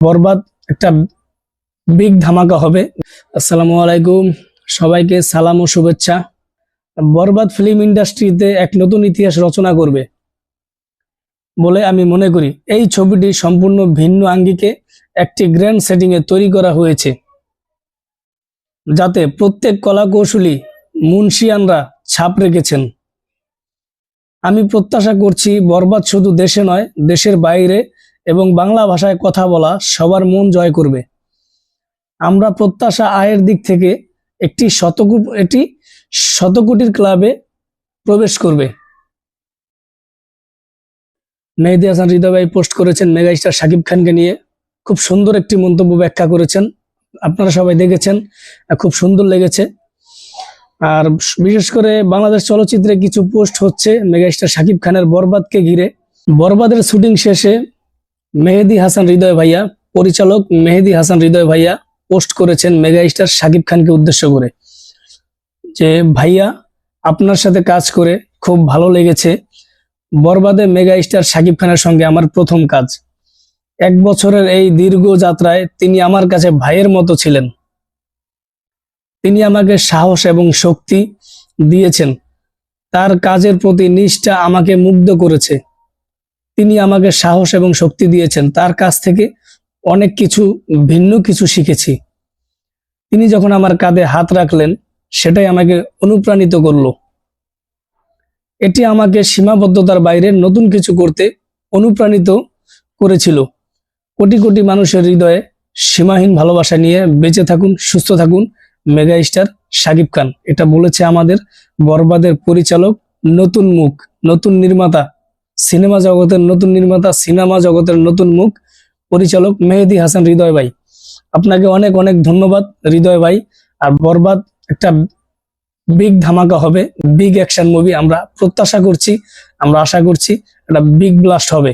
বরবাদ একটা বিগ ধামাকা হবে। আসসালামু আলাইকুম। সবাইকে সালাম ও শুভেচ্ছা। বরবাদ ফিল্ম ইন্ডাস্ট্রিতে এক নতুন ইতিহাস রচনা করবে বলে আমি মনে করি। এই ছবিটি সম্পূর্ণ ভিন্ন আঙ্গিকে একটি গ্র্যান্ড সেটিং এ তৈরি করা হয়েছে, যাতে প্রত্যেক কলা কৌশলী মুন্সিয়ানরা ছাপ রেখেছেন। আমি প্রত্যাশা করছি বরবাদ শুধু দেশে নয়, দেশের বাইরে এবং বাংলা ভাষায় কথা বলা সবার মন জয় করবে। আমরা প্রত্যাশা আয়ের দিক থেকে একটি শতকু এটি শতকোটির ক্লাবে প্রবেশ করবে। মেহেদি হাসান হৃদয় পোস্ট করেছেন মেগা স্টার শাকিব খানকে নিয়ে। খুব সুন্দর একটি মন্তব্য ব্যাখ্যা করেছেন। আপনারা সবাই দেখেছেন খুব সুন্দর লেগেছে। আর বিশেষ করে বাংলাদেশ চলচ্চিত্রে কিছু পোস্ট হচ্ছে মেগা স্টার শাকিব খানের বরবাদকে ঘিরে। বরবাদের শুটিং শেষে মেহেদি হাসান হৃদয় ভাইয়া, পরিচালক মেহেদি হাসান হৃদয় ভাইয়া পোস্ট করেছেন মেগা স্টার শাকিব খানকে উদ্দেশ্য করে। যে ভাইয়া, আপনার সাথে কাজ করে খুব ভালো লেগেছে। বরবাদে মেগা স্টার শাকিব খানের সঙ্গে আমার প্রথম কাজ। এক বছরের এই দীর্ঘ যাত্রায় তিনি আমার কাছে ভাইয়ের মতো ছিলেন। তিনি আমাকে সাহস এবং শক্তি দিয়েছেন। তার কাজের প্রতি নিষ্ঠা আমাকে মুগ্ধ করেছে। তিনি আমাকে সাহস এবং শক্তি দিয়েছেন। তার কাছ থেকে অনেক কিছু ভিন্ন কিছু শিখেছি। তিনি যখন আমার কাঁধে হাত রাখলেন, সেটাই আমাকে অনুপ্রাণিত করল। এটি আমাকে সীমাবদ্ধতার বাইরে নতুন কিছু করতে অনুপ্রাণিত করেছিল। কোটি কোটি মানুষের হৃদয়ে সীমাহীন ভালোবাসা নিয়ে বেঁচে থাকুন, সুস্থ থাকুন মেগা স্টার শাকিব খান। এটা বলেছে আমাদের বরবাদের পরিচালক নতুন মুখ, নতুন নির্মাতা সিনেমা জগতের নতুন নির্মাতা, সিনেমা জগতের নতুন মুখ পরিচালক মেহেদি হাসান হৃদয় ভাই। আপনাকে অনেক অনেক ধন্যবাদ হৃদয় ভাই। আর বরবাদ একটা বিগ ধামাকা হবে বিগ অ্যাকশন মুভি আমরা প্রত্যাশা করছি, আমরা আশা করছি একটা বিগ ব্লাস্ট হবে।